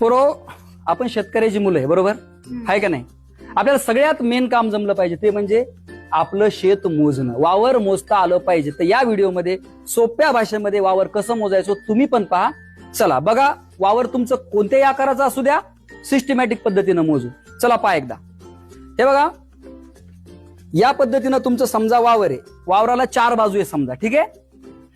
पोरो आपण शेतकऱ्याची मुलं आहे बरोबर? आहे का नाही? आपल्याला सगळ्यात मेन काम जमलं पाहिजे ते म्हणजे आपलं शेत मोजणं. वावर मोजता आलं पाहिजे. तर या व्हिडिओमध्ये सोप्या भाषेमध्ये वावर कसं मोजायचं तुम्ही पण पहा. चला बघा वावर तुमचं कोणत्याही आकाराचं असू द्या सिस्टमॅटिक पद्धतीनं मोजू. चला पहा एकदा. हे बघा या पद्धतीनं तुमचं समजा वावर आहे. वावराला चार बाजू आहे समजा ठीक आहे?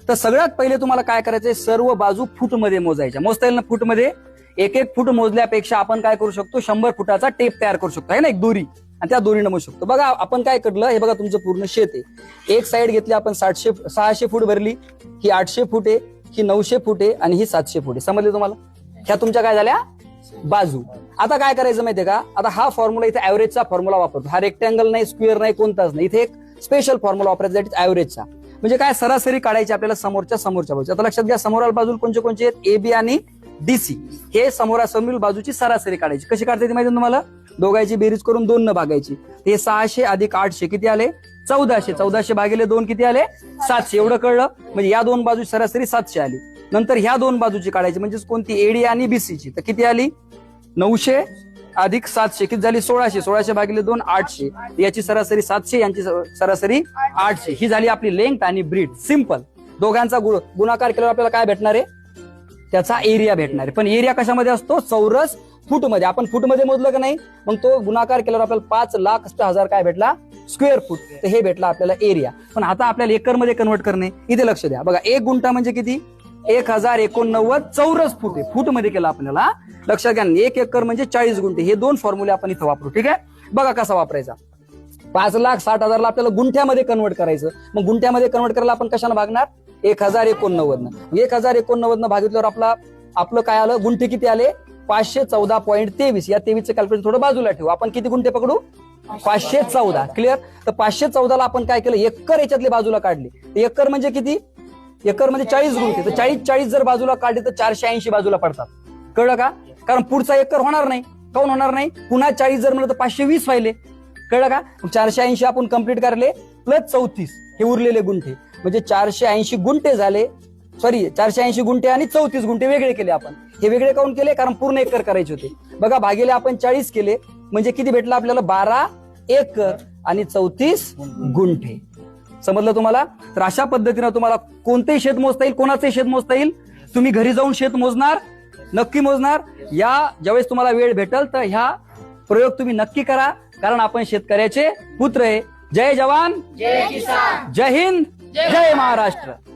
तर सगळ्यात पहिले तुम्हाला काय करायचंय? सर्व बाजू फूटमध्ये मोजायच्या. मोजता येईल ना फूटमध्ये? एक एक फूट मोजल्यापेक्षा आपण काय करू शकतो? शंभर फुटाचा टेप तयार करू शकतो. आहे ना? एक दोरी. आणि त्या दोरीनं मोजू शकतो. बघा आपण काय कडलं हे बघा तुमचं पूर्ण शेत आहे. एक साईड घेतली आपण सातशे सहाशे फूट भरली. ही आठशे फूट आहे ही नऊशे फूट आहे आणि ही सातशे फूट आहे. समजले तुम्हाला? ह्या तुमच्या काय झाल्या? बाजू. आता काय करायचं माहितीये का? आता हा फॉर्म्युला इथे ऍव्हरेजचा फॉर्म्युला वापरतो. हा रेक्टँगल नाही स्क्वेअर नाही कोणताच नाही. इथे एक स्पेशल फॉर्म्युला वापरायचा दॅट ऍव्हरेजचा म्हणजे काय? सरासरी काढायची आपल्याला समोरच्या समोरच्या बाजू आता लक्षात घ्या समोराल बाजू कोणते कोणते आहेत? ए बी आणि डीसी. हे समोरासमोरील बाजूची सरासरी काढायची. कशी काढता येते माहिती तुम्हाला? दोघांची बेरीज करून दोन न भागायची. हे सहाशे अधिक आठशे किती आले? चौदाशे. चौदाशे भागिले दोन किती आले? सातशे. एवढं कळलं? म्हणजे या दोन बाजू सरासरी सातशे आली. नंतर ह्या दोन बाजूची काढायची. म्हणजे कोणती? एडी आणि बीसीची तर किती आली? नऊशे अधिक सातशे. किती झाली? सोळाशे. सोळाशे भागिले दोन आठशे. याची सरासरी सातशे यांची सरासरी आठशे. ही झाली आपली लेंथ आणि ब्रीड सिंपल दोघांचा गुण- गुणाकार केल्यावर आपल्याला काय भेटणार आहे? त्याचा एरिया भेटणार. आहे पण एरिया कशामध्ये असतो? चौरस फूटमध्ये. आपण फूटमध्ये मोजलं का नाही? मग तो गुणाकार केल्यावर आपल्याला पाच लाख हजार काय भेटला? स्क्वेअर फूट तर हे भेटला आपल्याला एरिया पण आता आपल्याला एकरमध्ये कन्वर्ट करणे इथे लक्ष द्या. बघा एक गुंठा म्हणजे किती? एक हजार एकोणनव्वद चौरस फूट आहे. फूटमध्ये केला आपल्याला. लक्षात घ्या एक एकर म्हणजे चाळीस गुंठे. हे दोन फॉर्म्युले आपण इथं वापरू ठीक आहे? बघा कसा वापरायचा. पाच लाख साठ हजारला आपल्याला गुंठ्यामध्ये कन्वर्ट करायचं. मग गुंठ्यामध्ये कन्वर्ट करायला आपण कशाला भागणार? एक हजार एकोणनव्वदनं. म्हणजे एक हजार एकोणनव्वदनं भागितल्यावर आपला आपलं काय आलं? गुंठे किती आले? पाचशे चौदा पॉईंट तेवीस. या तेवीसचं कॅल्क्युलेशन थोडं बाजूला ठेवू. आपण किती गुंठे पकडू? पाचशे चौदा. क्लिअर तर पाचशे चौदाला आपण काय केलं? एकर याच्यातले बाजूला काढले. एकर म्हणजे किती? एकर म्हणजे चाळीस गुंठे. तर चाळीस चाळीस जर बाजूला काढले तर चारशे ऐंशी बाजूला पडतात. कळलं का? कारण पुढचा एकर होणार नाही. काऊन होणार नाही? पुन्हा चाळीस जर म्हणलं तर पाचशे वीस व्हायले. कळलं का? चारशे ऐंशी आपण कंप्लीट करले प्लस चौतीस. हे उरलेले गुंठे. म्हणजे चारशे ऐंशी गुंठे झाले. सॉरी चारशे ऐंशी गुंठे आणि चौतीस गुंठे वेगळे केले आपण. हे वेगळे काऊन केले? कारण पूर्ण एकर करायचे होते. बघा भागेले आपण चाळीस केले. म्हणजे किती भेटलं आपल्याला? बारा एकर आणि चौतीस गुंठे. समजलं तुम्हाला? तर अशा पद्धतीनं तुम्हाला कोणतेही शेत मोजता येईल कोणाचंही शेत मोजता येईल. तुम्ही घरी जाऊन शेत मोजणार नक्की मोजणार. या ज्यावेळेस तुम्हाला वेळ भेटल तर ह्या प्रयोग तुम्ही नक्की करा. कारण आपण शेतकऱ्याचे पुत्र आहे. जय जवान. जय हिंद. जय महाराष्ट्र.